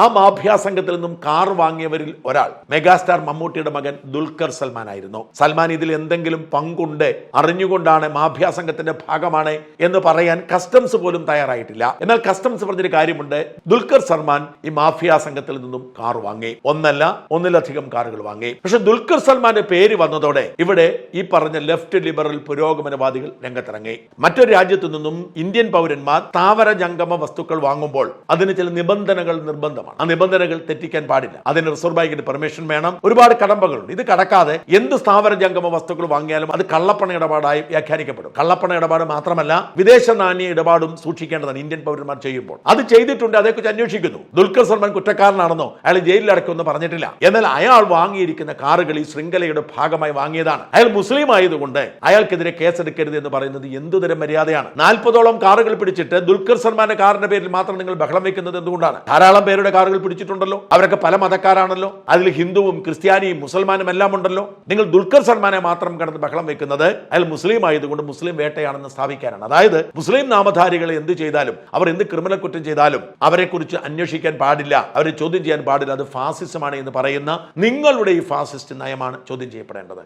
ആ മാഫിയ സംഘത്തിൽ നിന്നും കാർ വാങ്ങിയവരിൽ ഒരാൾ. മെഗാസ്റ്റാർ മമ്മൂട്ടിയുടെ മകൻ ദുൽഖർ സൽമാൻ ആയിരുന്നു സൽമാൻ ഇതിൽ എന്തെങ്കിലും പങ്കുണ്ട്? അറിഞ്ഞുകൊണ്ടാണ് മാഫിയ സംഘത്തിന്റെ ഭാഗമാണ് എന്ന് പറയാൻ കസ്റ്റംസ് പോലും തയ്യാറായിട്ടില്ല. എന്നാൽ കസ്റ്റംസ് പറഞ്ഞൊരു കാര്യമുണ്ട്. ദുൽഖർ സൽമാൻ ഈ മാഫിയ സംഘത്തിൽ നിന്നും കാർ വാങ്ങി. ഒന്നല്ല ഒന്നിലധികം കാറുകൾ വാങ്ങി. പക്ഷെ ദുൽഖർ സൽമാന്റെ പേര് വന്നതോടെ ഇവിടെ ഈ പറഞ്ഞ ലെഫ്റ്റ് ലിബറൽ പുരോഗമനവാദികൾ രംഗത്തിറങ്ങി. മറ്റൊരു രാജ്യത്തു നിന്നും ഇന്ത്യൻ പൗരന്മാർ താവര ജംഗമ വസ്തുക്കൾ വാങ്ങുമ്പോൾ അതിന് ചില നിബന്ധനകൾ നിർബന്ധമാണ്. ആ നിബന്ധനകൾ തെറ്റിക്കാൻ പാടില്ല. അതിന് റിസർവ് ബാങ്കിന്റെ പെർമിഷൻ വേണം. ഒരുപാട് കടമ്പകളുണ്ട്. ഇത് കടക്കാതെ എന്ത് സ്ഥാപന ജംഗമ വസ്തുക്കൾ വാങ്ങിയാലും അത് കള്ളപ്പണ ഇടപാടായി വ്യാഖ്യാനിക്കപ്പെടും. കള്ളപ്പണ ഇടപാട് മാത്രമല്ല വിദേശ നാണ്യ ഇടപാടും സൂക്ഷിക്കേണ്ടതാണ് ഇന്ത്യൻ പൗരന്മാർ ചെയ്യുമ്പോൾ. അത് ചെയ്തിട്ടുണ്ട് അതേക്കുറിച്ച് അന്വേഷിക്കുന്നു. ദുൽഖർ സൽമാൻ കുറ്റക്കാരനാണെന്നോ അയാൾ ജയിലിൽ അടക്കുമെന്ന് പറഞ്ഞിട്ടില്ല. എന്നാൽ അയാൾ വാങ്ങിയിരിക്കുന്ന കാറുകൾ ഈ ശൃംഖലയുടെ ഭാഗമായി വാങ്ങിയതാണ്. അയാൾ മുസ്ലിം ആയതുകൊണ്ട് അയാൾക്കെതിരെ കേസെടുക്കരുത് എന്ന് പറയുന്നത് എന്തുതരം മര്യാദയാണ്. നാൽപ്പതോളം കാറുകൾ പിടിച്ചിട്ട് ദുൽഖർ സൽമാന്റെ കാറിന്റെ പേരിൽ മാത്രം നിങ്ങൾ ബഹളം വെക്കുന്നത് എന്തുകൊണ്ടാണ്? ധാരാളം പേരുടെ കാറുകൾ പിടിച്ചിട്ടുണ്ടല്ലോ? അവരൊക്കെ പല മതക്കാരാണല്ലോ? അതിൽ ഹിന്ദുവും ക്രിസ്ത്യാനിയും മുസൽമാനും എല്ലാം ഉണ്ടല്ലോ? നിങ്ങൾ ദുൽഖർ സൽമാനെ മാത്രം കടന്ന് ബഹളം വെക്കുന്നത് അയാൾ മുസ്ലിം ആയതുകൊണ്ട് മുസ്ലിം വേട്ടയാണെന്ന് സ്ഥാപിക്കാനാണ്. അതായത് മുസ്ലിം നാമധാരികൾ എന്ത് ചെയ്താലും അവർ എന്ത് ക്രിമിനൽ കുറ്റം ചെയ്താലും അവരെ കുറിച്ച് അന്വേഷിക്കാൻ പാടില്ല. അവരെ ചോദ്യം ചെയ്യാൻ പാടില്ല. അത് ഫാസിസമാണ് എന്ന് പറയുന്ന നിങ്ങളുടെ ഈ ഫാസിസ്റ്റ് നയമാണ് ചോദ്യം ചെയ്യപ്പെടേണ്ടത്.